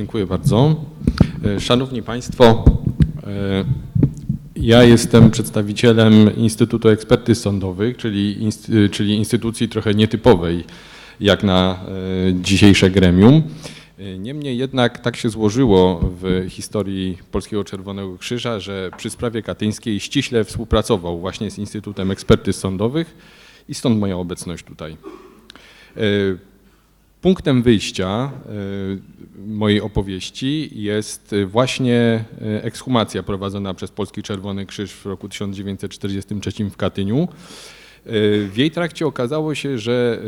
Dziękuję bardzo. E, Szanowni Państwo, e, ja jestem przedstawicielem Instytutu Ekspertyz Sądowych, czyli, inst- czyli instytucji trochę nietypowej jak na e, dzisiejsze gremium. E, Niemniej jednak tak się złożyło w historii Polskiego Czerwonego Krzyża, że przy sprawie katyńskiej ściśle współpracował właśnie z Instytutem Ekspertyz Sądowych i stąd moja obecność tutaj. Punktem wyjścia e, mojej opowieści jest e, właśnie e, ekshumacja prowadzona przez Polski Czerwony Krzyż w roku 1943 w Katyniu. W jej trakcie okazało się, że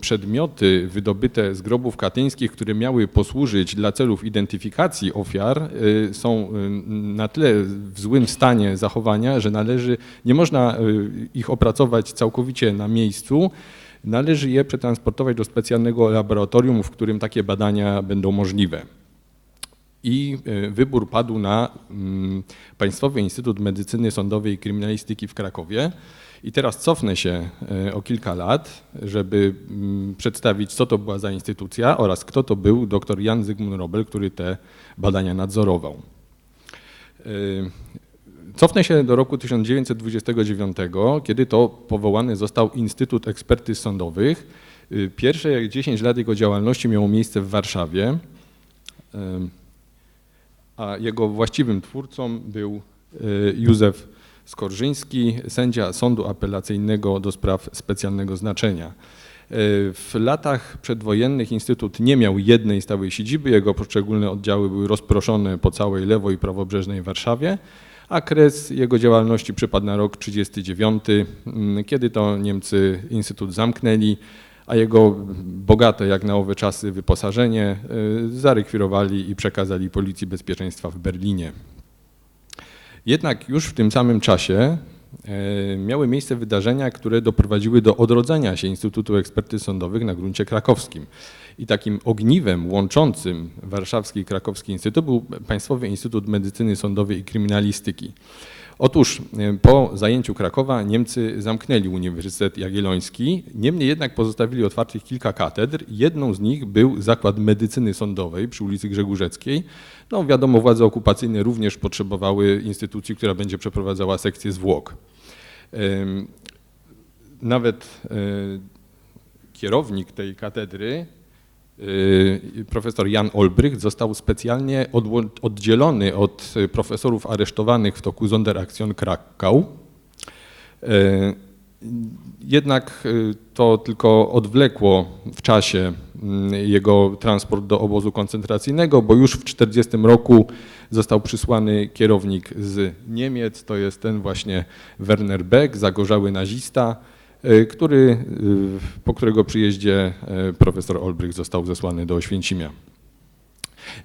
przedmioty wydobyte z grobów katyńskich, które miały posłużyć dla celów identyfikacji ofiar, są na tyle w złym stanie zachowania, że należy, nie można ich opracować całkowicie na miejscu, Należy je przetransportować do specjalnego laboratorium, w którym takie badania będą możliwe. I e, wybór padł na mm, Państwowy Instytut Medycyny Sądowej i Kryminalistyki w Krakowie. I teraz cofnę się e, o kilka lat, żeby mm, przedstawić, co to była za instytucja oraz kto to był dr Jan Zygmunt Robel, który te badania nadzorował. Cofnę się do roku 1929, kiedy to powołany został Instytut Ekspertyz Sądowych. Y, Pierwsze 10 lat jego działalności miało miejsce w Warszawie, a jego właściwym twórcą był y, Józef Skorżyński, sędzia Sądu Apelacyjnego do spraw specjalnego znaczenia. Y, W latach przedwojennych Instytut nie miał jednej stałej siedziby, jego poszczególne oddziały były rozproszone po całej lewo- i prawobrzeżnej Warszawie a kres jego działalności przypadł na rok 39, mm, kiedy to Niemcy Instytut zamknęli, a jego bogate jak na owe czasy wyposażenie y, zarekwirowali i przekazali Policji Bezpieczeństwa w Berlinie. Jednak już w tym samym czasie e, miały miejsce wydarzenia, które doprowadziły do odrodzenia się Instytutu Ekspertyz Sądowych na gruncie krakowskim. I takim ogniwem łączącym warszawski i krakowski instytut był Państwowy Instytut Medycyny Sądowej i Kryminalistyki. Otóż e, po zajęciu Krakowa Niemcy zamknęli Uniwersytet Jagielloński, niemniej jednak pozostawili otwartych kilka katedr. Jedną z nich był Zakład Medycyny Sądowej przy ulicy Grzegórzeckiej. No wiadomo, władze okupacyjne również potrzebowały instytucji, która będzie przeprowadzała sekcję zwłok. Nawet e, kierownik tej katedry, profesor Jan Olbrych, został specjalnie oddzielony od y, profesorów aresztowanych w toku Sonderaktion Krakau. E, Jednak y, to tylko odwlekło w czasie mm, jego transport do obozu koncentracyjnego, bo już w 1940 roku został przysłany kierownik z Niemiec, to jest ten właśnie Werner Beck, zagorzały nazista, y, który, y, po którego przyjeździe y, profesor Olbrych został zesłany do Oświęcimia.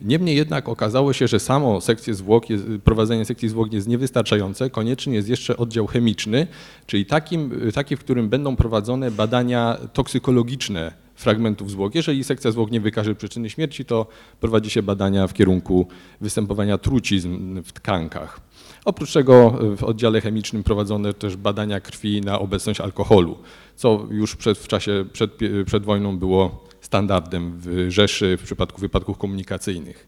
Niemniej jednak okazało się, że samo sekcję zwłok prowadzenie sekcji zwłok jest niewystarczające. Konieczny jest jeszcze oddział chemiczny, czyli takim, taki, w którym będą prowadzone badania toksykologiczne fragmentów zwłok. Jeżeli sekcja zwłok nie wykaże przyczyny śmierci, to prowadzi się badania w kierunku występowania trucizn w tkankach. Oprócz tego w oddziale chemicznym prowadzone też badania krwi na obecność alkoholu, co już przed, w czasie przed, przed wojną było standardem w Rzeszy w przypadku wypadków komunikacyjnych.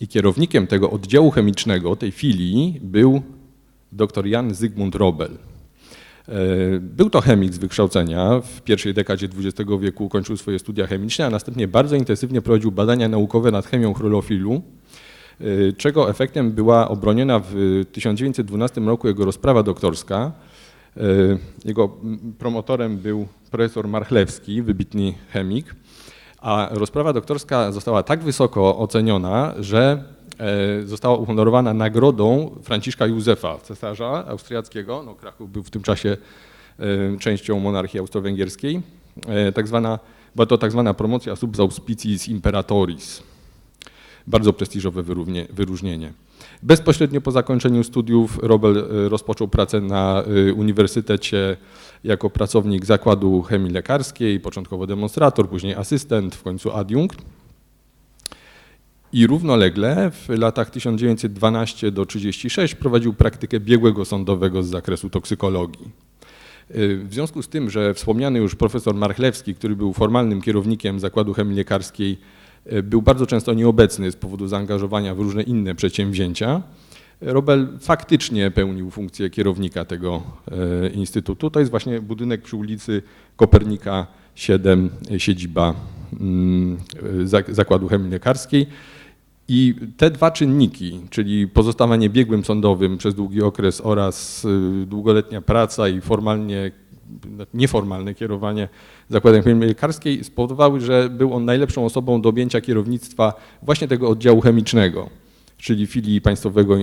I kierownikiem tego oddziału chemicznego, tej filii, był dr Jan Zygmunt Robel. E, Był to chemik z wykształcenia. W pierwszej dekadzie XX wieku kończył swoje studia chemiczne, a następnie bardzo intensywnie prowadził badania naukowe nad chemią chlorofilu, e, czego efektem była obroniona w 1912 roku jego rozprawa doktorska. E, Jego mm, promotorem był profesor Marchlewski, wybitny chemik, a rozprawa doktorska została tak wysoko oceniona, że e, została uhonorowana nagrodą Franciszka Józefa, cesarza austriackiego. No, Kraków był w tym czasie e, częścią monarchii austro-węgierskiej. E, Tak zwana, była to tak zwana promocja sub auspiciis imperatoris. Bardzo prestiżowe wyróżnienie. Bezpośrednio po zakończeniu studiów Robel e, rozpoczął pracę na e, uniwersytecie jako pracownik zakładu chemii lekarskiej, początkowo demonstrator, później asystent, w końcu adiunkt. I równolegle w latach 1912 do 1936 prowadził praktykę biegłego sądowego z zakresu toksykologii. Y, W związku z tym, że wspomniany już profesor Marchlewski, który był formalnym kierownikiem Zakładu Chemii Lekarskiej, e, był bardzo często nieobecny z powodu zaangażowania w różne inne przedsięwzięcia. Robel faktycznie pełnił funkcję kierownika tego e, instytutu. To jest właśnie budynek przy ulicy Kopernika 7, e, siedziba mm, e, zak- Zakładu Chemii Lekarskiej. I te dwa czynniki, czyli pozostawanie biegłym sądowym przez długi okres oraz długoletnia praca i formalnie, nieformalne kierowanie Zakładem Chemii Lekarskiej spowodowały, że był on najlepszą osobą do objęcia kierownictwa właśnie tego oddziału chemicznego, czyli filii Państwowego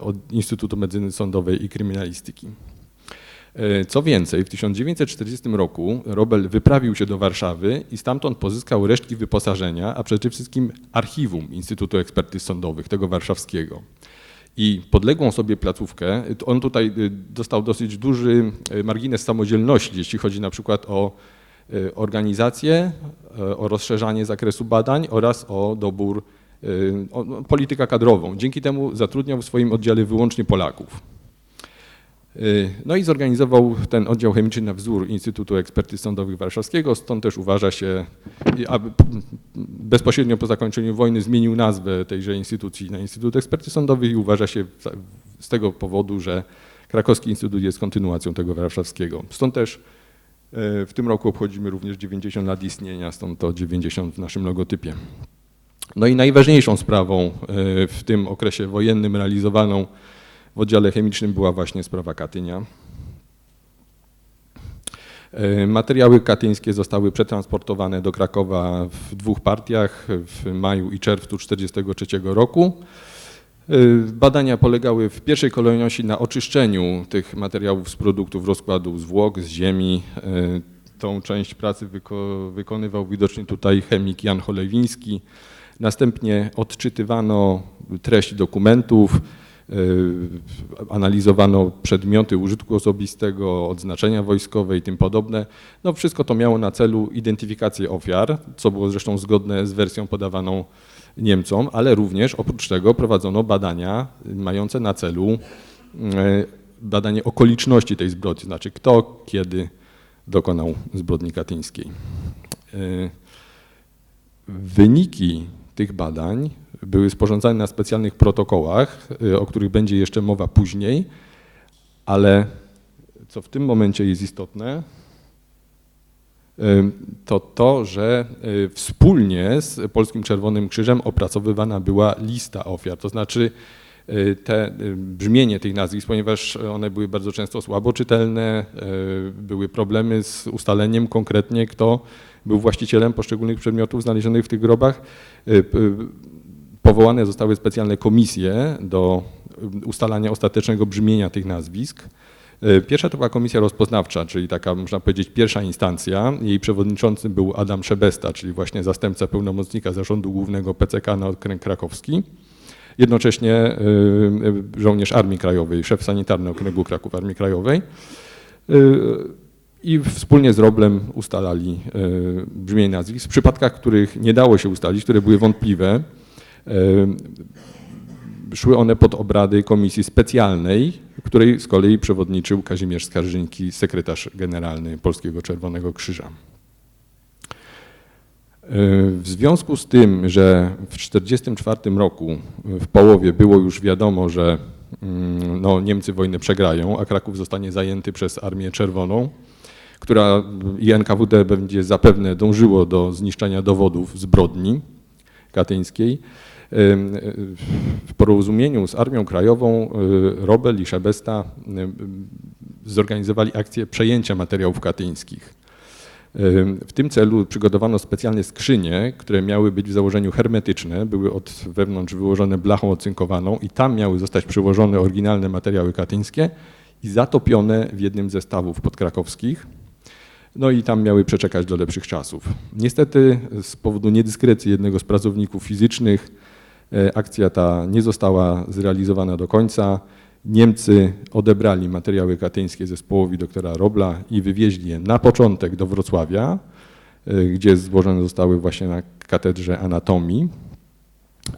od- Instytutu Medycyny Sądowej i Kryminalistyki. E, Co więcej, w 1940 roku Robel wyprawił się do Warszawy i stamtąd pozyskał resztki wyposażenia, a przede wszystkim archiwum Instytutu Ekspertyz Sądowych, tego warszawskiego. I podległą sobie placówkę, on tutaj y, dostał dosyć duży y, margines samodzielności, jeśli chodzi na przykład o y, organizację, o rozszerzanie zakresu badań oraz o dobór, o no, politykę kadrową. Dzięki temu zatrudniał w swoim oddziale wyłącznie Polaków. Y, No i zorganizował ten oddział chemiczny na wzór Instytutu Ekspertyz Sądowych Warszawskiego, stąd też uważa się, aby bezpośrednio po zakończeniu wojny zmienił nazwę tejże instytucji na Instytut Ekspertyz Sądowych i uważa się z tego powodu, że Krakowski Instytut jest kontynuacją tego warszawskiego. Stąd też y, w tym roku obchodzimy również 90 lat istnienia, stąd to 90 w naszym logotypie. No i najważniejszą sprawą y, w tym okresie wojennym realizowaną w oddziale chemicznym była właśnie sprawa Katynia. E, Materiały katyńskie zostały przetransportowane do Krakowa w dwóch partiach w maju i czerwcu 1943 roku. E, Badania polegały w pierwszej kolejności na oczyszczeniu tych materiałów z produktów rozkładu zwłok, z ziemi. E, Tą część pracy wyko wykonywał widocznie tutaj chemik Jan Cholewiński. Następnie odczytywano treść dokumentów, analizowano przedmioty użytku osobistego, odznaczenia wojskowe i tym podobne. No wszystko to miało na celu identyfikację ofiar, co było zresztą zgodne z wersją podawaną Niemcom, ale również oprócz tego prowadzono badania mające na celu e, badanie okoliczności tej zbrodni, znaczy kto, kiedy dokonał zbrodni katyńskiej. E, Wyniki tych badań były sporządzane na specjalnych protokołach, y, o których będzie jeszcze mowa później, ale co w tym momencie jest istotne, to to, że y, wspólnie z Polskim Czerwonym Krzyżem opracowywana była lista ofiar, to znaczy y, te brzmienie tych nazwisk, ponieważ one były bardzo często słabo czytelne, były problemy z ustaleniem konkretnie, kto był właścicielem poszczególnych przedmiotów znalezionych w tych grobach. Powołane zostały specjalne komisje do y, ustalania ostatecznego brzmienia tych nazwisk. Y, Pierwsza to była komisja rozpoznawcza, czyli taka, można powiedzieć, pierwsza instancja. Jej przewodniczącym był Adam Szebesta, czyli właśnie zastępca pełnomocnika Zarządu Głównego PCK na okręg krakowski. Jednocześnie y, y, żołnierz Armii Krajowej, szef sanitarny okręgu Kraków Armii Krajowej. I wspólnie z Roblem ustalali brzmienie nazwisk. W przypadkach, których nie dało się ustalić, które były wątpliwe, szły one pod obrady komisji specjalnej, której z kolei przewodniczył Kazimierz Skarżyński, sekretarz generalny Polskiego Czerwonego Krzyża. W związku z tym, że w 1944 roku w połowie było już wiadomo, że mm, no, Niemcy wojnę przegrają, a Kraków zostanie zajęty przez Armię Czerwoną, która i NKWD będzie zapewne dążyło do zniszczenia dowodów zbrodni katyńskiej. W porozumieniu z Armią Krajową y, Robel i Szebesta y, zorganizowali akcję przejęcia materiałów katyńskich. W tym celu przygotowano specjalne skrzynie, które miały być w założeniu hermetyczne, były od wewnątrz wyłożone blachą ocynkowaną i tam miały zostać przyłożone oryginalne materiały katyńskie i zatopione w jednym ze stawów podkrakowskich. No i tam miały przeczekać do lepszych czasów. Niestety z powodu niedyskrecji jednego z pracowników fizycznych e, akcja ta nie została zrealizowana do końca. Niemcy odebrali materiały katyńskie zespołowi doktora Robla i wywieźli je na początek do Wrocławia, e, gdzie złożone zostały właśnie na katedrze anatomii,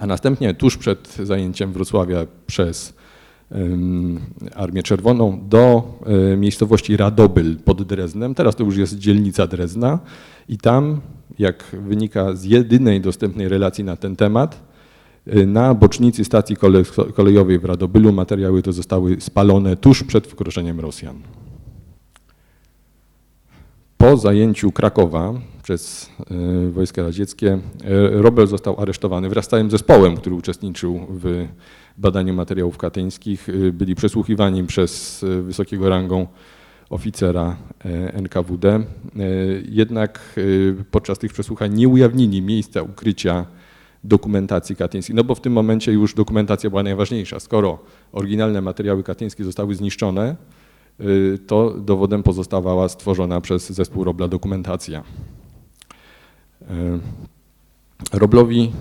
a następnie tuż przed zajęciem Wrocławia przez Armię Czerwoną do e, miejscowości Radobyl pod Dreznem. Teraz to już jest dzielnica Drezna i tam jak wynika z jedynej dostępnej relacji na ten temat, y, na bocznicy stacji kole- kolejowej w Radobylu materiały te zostały spalone tuż przed wkroczeniem Rosjan. Po zajęciu Krakowa przez y, wojska radzieckie Robel został aresztowany wraz z całym zespołem, który uczestniczył w badaniu materiałów katyńskich. Y, Byli przesłuchiwani przez y, wysokiego rangą oficera y, NKWD. Y, Jednak y, podczas tych przesłuchań nie ujawnili miejsca ukrycia dokumentacji katyńskiej, no bo w tym momencie już dokumentacja była najważniejsza. Skoro oryginalne materiały katyńskie zostały zniszczone, to dowodem pozostawała stworzona przez zespół Robla dokumentacja. Roblowi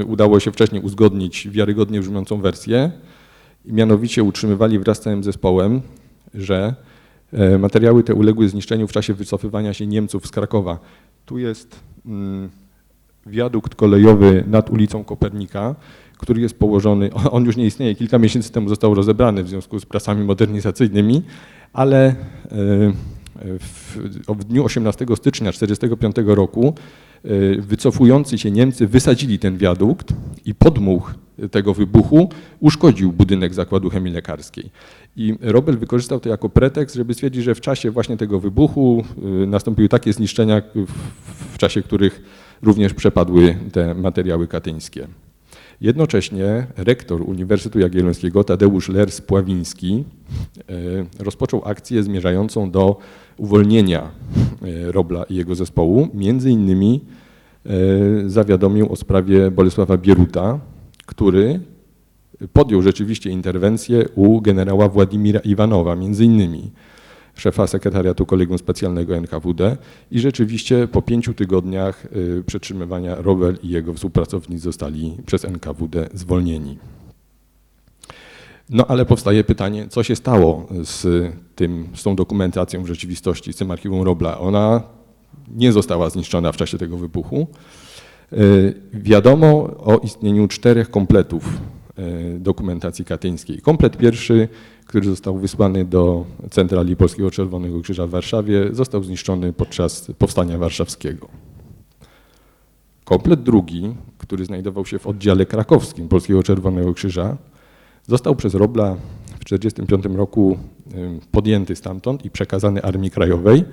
y, udało się wcześniej uzgodnić wiarygodnie brzmiącą wersję mianowicie utrzymywali wraz z całym zespołem, że e, materiały te uległy zniszczeniu w czasie wycofywania się Niemców z Krakowa. Tu jest mm, wiadukt kolejowy nad ulicą Kopernika, który jest położony, on już nie istnieje, kilka miesięcy temu został rozebrany w związku z pracami modernizacyjnymi, ale e, w, w dniu 18 stycznia 1945 roku e, wycofujący się Niemcy wysadzili ten wiadukt i podmuch tego wybuchu uszkodził budynek zakładu chemii lekarskiej. I Robel wykorzystał to jako pretekst, żeby stwierdzić, że w czasie właśnie tego wybuchu y, nastąpiły takie zniszczenia, w, czasie których również przepadły te materiały katyńskie. Jednocześnie rektor Uniwersytetu Jagiellońskiego Tadeusz Lers-Pławiński e, rozpoczął akcję zmierzającą do uwolnienia Robla i jego zespołu. Między innymi e, zawiadomił o sprawie Bolesława Bieruta, który podjął rzeczywiście interwencję u generała Władimira Iwanowa, między innymi szefa sekretariatu Kolegium Specjalnego NKWD i rzeczywiście po pięciu tygodniach y, przetrzymywania Robel i jego współpracownicy zostali przez NKWD zwolnieni. No ale powstaje pytanie, co się stało z, tym, z tą dokumentacją w rzeczywistości, z tym archiwum Robla? Ona nie została zniszczona w czasie tego wybuchu. Y, Wiadomo o istnieniu czterech kompletów y, dokumentacji katyńskiej. Komplet pierwszy, który został wysłany do centrali Polskiego Czerwonego Krzyża w Warszawie, został zniszczony podczas Powstania Warszawskiego. Komplet drugi, który znajdował się w oddziale krakowskim Polskiego Czerwonego Krzyża, został przez Robla w 1945 roku podjęty stamtąd i przekazany Armii Krajowej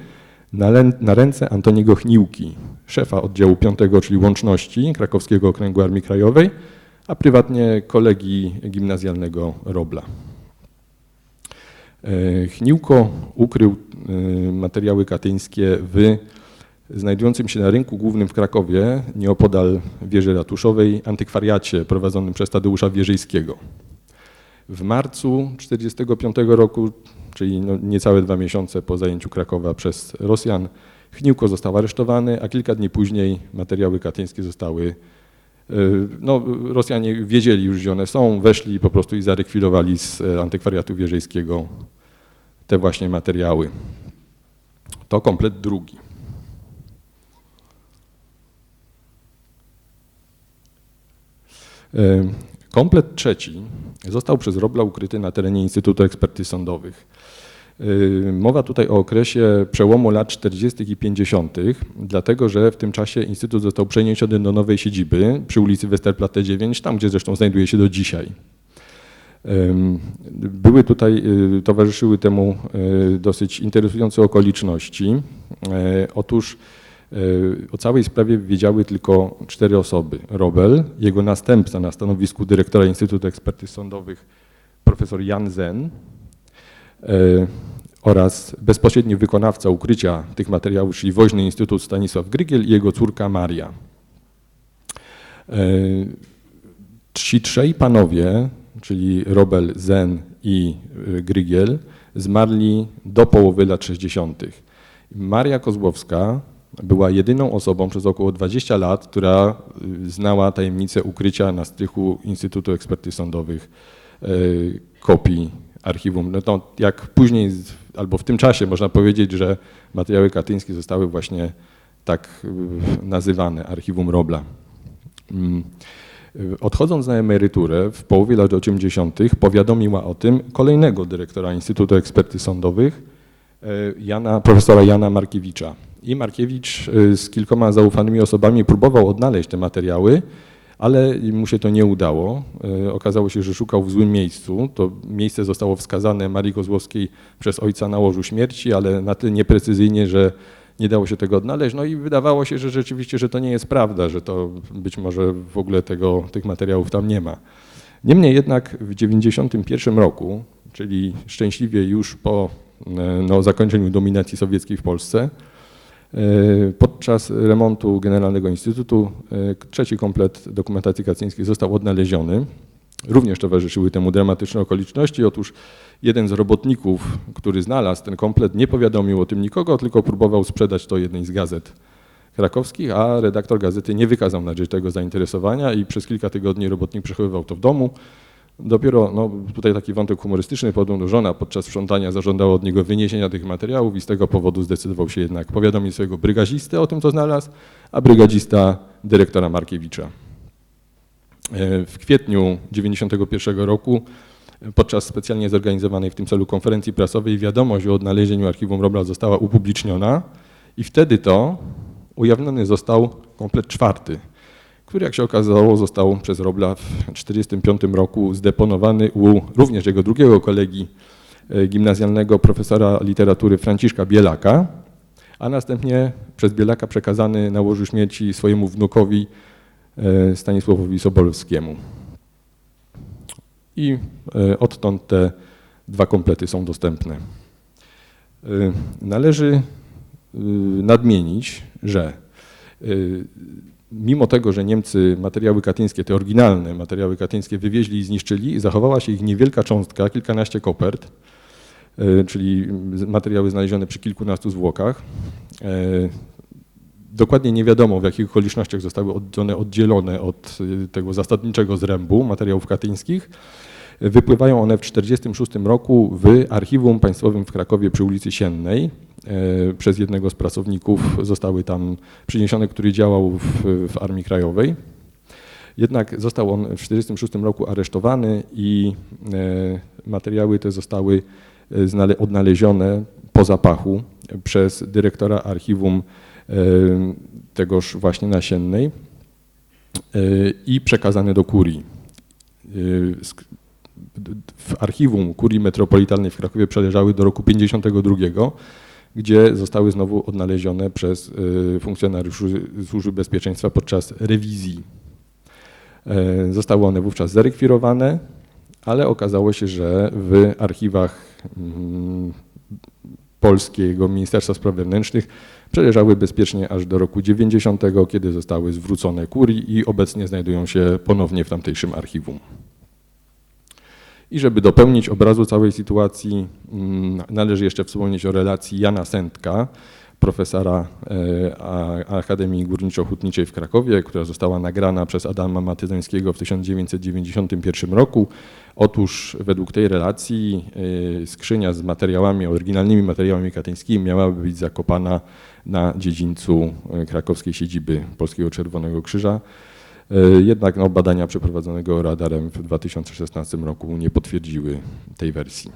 na ręce Antoniego Chniłki, szefa oddziału 5, czyli łączności Krakowskiego Okręgu Armii Krajowej, a prywatnie kolegi gimnazjalnego Robla. E, Chniłko ukrył e, materiały katyńskie w znajdującym się na rynku głównym w Krakowie, nieopodal wieży ratuszowej, antykwariacie prowadzonym przez Tadeusza Wierzyńskiego. W marcu 1945 roku, czyli no niecałe dwa miesiące po zajęciu Krakowa przez Rosjan, Chniłko został aresztowany, a kilka dni później materiały katyńskie zostały. e, No, Rosjanie wiedzieli już, gdzie one są, weszli po prostu i zarekwirowali z e, antykwariatu wieżyńskiego te właśnie materiały. To komplet drugi. E, Komplet trzeci został przez Robla ukryty na terenie Instytutu Ekspertyz Sądowych. E, Mowa tutaj o okresie przełomu lat 40. i 50., dlatego że w tym czasie Instytut został przeniesiony do nowej siedziby przy ulicy Westerplatte 9, tam gdzie zresztą znajduje się do dzisiaj. Były tutaj, y, towarzyszyły temu y, dosyć interesujące okoliczności. Otóż y, o całej sprawie wiedziały tylko cztery osoby. Robel, jego następca na stanowisku dyrektora Instytutu Ekspertyz Sądowych, profesor Jan Zen e, oraz bezpośredni wykonawca ukrycia tych materiałów, czyli Woźny Instytut Stanisław Grygiel i jego córka Maria. E, Ci trzej panowie, czyli Robel, Zen i Grygiel, zmarli do połowy lat 60. Maria Kozłowska była jedyną osobą przez około 20 lat, która y, znała tajemnicę ukrycia na strychu Instytutu Ekspertyz Sądowych y, kopii archiwum. No to jak później, albo w tym czasie można powiedzieć, że materiały katyńskie zostały właśnie tak y, nazywane, archiwum Robla. Mm. Odchodząc na emeryturę w połowie lat 80. powiadomiła o tym kolejnego dyrektora Instytutu Ekspertyz Sądowych, Jana, profesora Jana Markiewicza. I Markiewicz y, z kilkoma zaufanymi osobami próbował odnaleźć te materiały, ale mu się to nie udało. Y, Okazało się, że szukał w złym miejscu. To miejsce zostało wskazane Marii Kozłowskiej przez ojca na łożu śmierci, ale na tyle nieprecyzyjnie, że nie dało się tego odnaleźć. No i wydawało się, że rzeczywiście, że to nie jest prawda, że to być może w ogóle tego, tych materiałów tam nie ma. Niemniej jednak w 1991 roku, czyli szczęśliwie już po e, no, zakończeniu dominacji sowieckiej w Polsce, podczas remontu Generalnego Instytutu e, trzeci komplet dokumentacji kacyńskiej został odnaleziony. Również towarzyszyły temu dramatyczne okoliczności. Otóż jeden z robotników, który znalazł ten komplet, nie powiadomił o tym nikogo, tylko próbował sprzedać to jednej z gazet krakowskich, a redaktor gazety nie wykazał należytego zainteresowania i przez kilka tygodni robotnik przechowywał to w domu. Dopiero, no tutaj taki wątek humorystyczny, podobno żona podczas sprzątania zażądała od niego wyniesienia tych materiałów i z tego powodu zdecydował się jednak powiadomić swojego brygadzistę o tym, co znalazł, a brygadzista dyrektora Markiewicza. E, W kwietniu 1991 roku podczas specjalnie zorganizowanej w tym celu konferencji prasowej wiadomość o odnalezieniu archiwum Robla została upubliczniona i wtedy to ujawniony został komplet czwarty, który jak się okazało został przez Robla w 1945 roku zdeponowany u również jego drugiego kolegi e, gimnazjalnego profesora literatury Franciszka Bielaka, a następnie przez Bielaka przekazany na łożu śmierci swojemu wnukowi e, Stanisławowi Sobolewskiemu. I e, odtąd te dwa komplety są dostępne. Należy nadmienić, że mimo tego, że Niemcy materiały katyńskie, te oryginalne materiały katyńskie wywieźli i zniszczyli, zachowała się ich niewielka cząstka, kilkanaście kopert, y, czyli materiały znalezione przy kilkunastu zwłokach. E, Dokładnie nie wiadomo, w jakich okolicznościach zostały one oddzielone od y, tego zasadniczego zrębu materiałów katyńskich. Wypływają one w 1946 roku w Archiwum Państwowym w Krakowie przy ulicy Siennej. E, Przez jednego z pracowników zostały tam przyniesione, który działał w, w Armii Krajowej. Jednak został on w 1946 roku aresztowany i e, materiały te zostały e, odnalezione po zapachu przez dyrektora archiwum tegoż właśnie nasiennej i przekazane do kurii. W archiwum kurii metropolitalnej w Krakowie przeleżały do roku 52, gdzie zostały znowu odnalezione przez e, funkcjonariuszy Służby Bezpieczeństwa podczas rewizji. E, Zostały one wówczas zarekwirowane, ale okazało się, że w archiwach mm, polskiego Ministerstwa Spraw Wewnętrznych przeleżały bezpiecznie aż do roku 90, kiedy zostały zwrócone kurii i obecnie znajdują się ponownie w tamtejszym archiwum. I żeby dopełnić obrazu całej sytuacji, mm, należy jeszcze wspomnieć o relacji Jana Sędka, profesora e, Akademii Górniczo-Hutniczej w Krakowie, która została nagrana przez Adama Matyzańskiego w 1991 roku. Otóż według tej relacji e, skrzynia z materiałami, oryginalnymi materiałami katyńskimi miałaby być zakopana na dziedzińcu e, krakowskiej siedziby Polskiego Czerwonego Krzyża. E, Jednak no, badania przeprowadzonego radarem w 2016 roku nie potwierdziły tej wersji.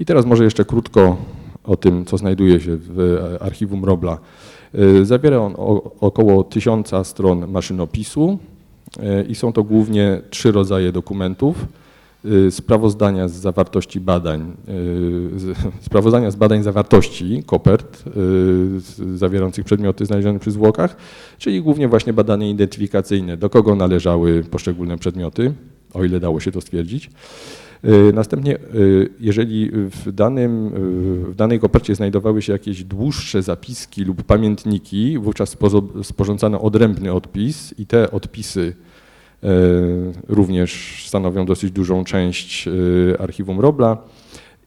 I teraz może jeszcze krótko o tym, co znajduje się w e, archiwum Robla. E, Zawiera on około tysiąca stron maszynopisu i są to głównie trzy rodzaje dokumentów. E, Sprawozdania z zawartości badań, z- sprawozdania z badań zawartości kopert z- zawierających przedmioty znalezione przy zwłokach, czyli głównie właśnie badania identyfikacyjne, do kogo należały poszczególne przedmioty, o ile dało się to stwierdzić. Y, Następnie, y, jeżeli w, danym, y, w danej kopercie znajdowały się jakieś dłuższe zapiski lub pamiętniki, wówczas sporządzano odrębny odpis i te odpisy y, również stanowią dosyć dużą część y, archiwum Robla.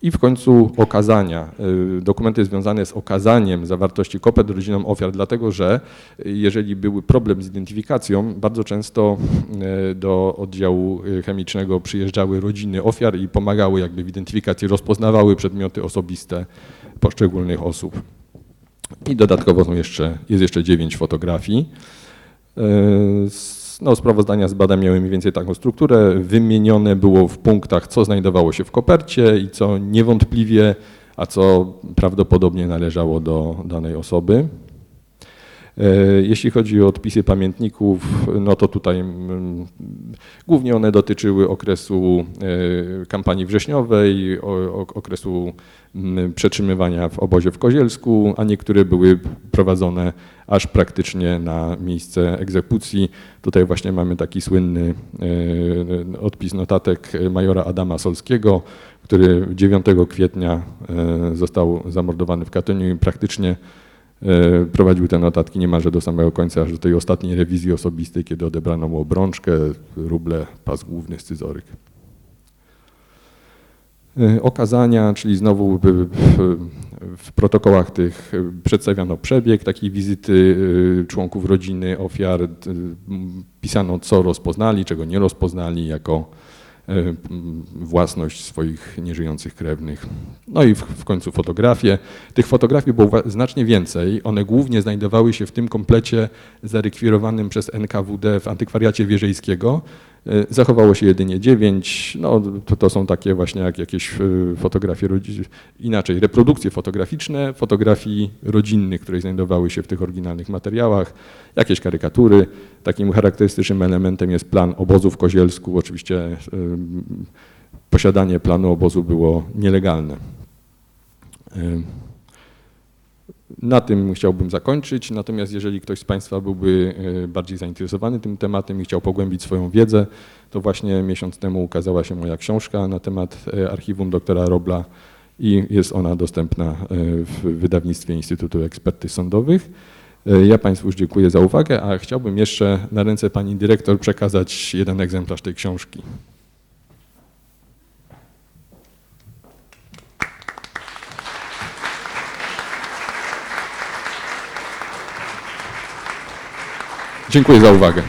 I w końcu okazania, y, dokumenty związane z okazaniem zawartości kopert rodzinom ofiar, dlatego że jeżeli był problem z identyfikacją, bardzo często do oddziału chemicznego przyjeżdżały rodziny ofiar i pomagały jakby w identyfikacji, rozpoznawały przedmioty osobiste poszczególnych osób. I dodatkowo są jeszcze, jest jeszcze dziewięć fotografii. S- No, sprawozdania z badań miały mniej więcej taką strukturę. Wymienione było w punktach, co znajdowało się w kopercie i co niewątpliwie, a co prawdopodobnie należało do danej osoby. E, Jeśli chodzi o odpisy pamiętników, no to tutaj mm, głównie one dotyczyły okresu e, kampanii wrześniowej, okresu mm, przetrzymywania w obozie w Kozielsku, a niektóre były prowadzone aż praktycznie na miejsce egzekucji. Tutaj właśnie mamy taki słynny e, odpis notatek majora Adama Solskiego, który 9 kwietnia został zamordowany w Katyniu i praktycznie prowadził te notatki niemalże do samego końca, aż do tej ostatniej rewizji osobistej, kiedy odebrano mu obrączkę, ruble, pas główny, scyzoryk. E, Okazania, czyli znowu w, w, protokołach tych e, przedstawiano przebieg takiej wizyty e, członków rodziny ofiar, pisano co rozpoznali, czego nie rozpoznali jako e, własność swoich nieżyjących krewnych. No i w, w końcu fotografie. Tych fotografii było znacznie więcej. One głównie znajdowały się w tym komplecie zarekwirowanym przez NKWD w antykwariacie Wierzejskiego. E, Zachowało się jedynie dziewięć. No, to, to są takie właśnie jak jakieś e, fotografie, inaczej, reprodukcje fotograficzne, fotografii rodzinnych, które znajdowały się w tych oryginalnych materiałach, jakieś karykatury. Takim charakterystycznym elementem jest plan obozu w Kozielsku. Oczywiście e, posiadanie planu obozu było nielegalne. Na tym chciałbym zakończyć, natomiast jeżeli ktoś z Państwa byłby e, bardziej zainteresowany tym tematem i chciał pogłębić swoją wiedzę, to właśnie miesiąc temu ukazała się moja książka na temat e, archiwum doktora Robla i jest ona dostępna e, w wydawnictwie Instytutu Ekspertyz Sądowych. Ja Państwu już dziękuję za uwagę, a chciałbym jeszcze na ręce Pani Dyrektor przekazać jeden egzemplarz tej książki. Dziękuję za uwagę.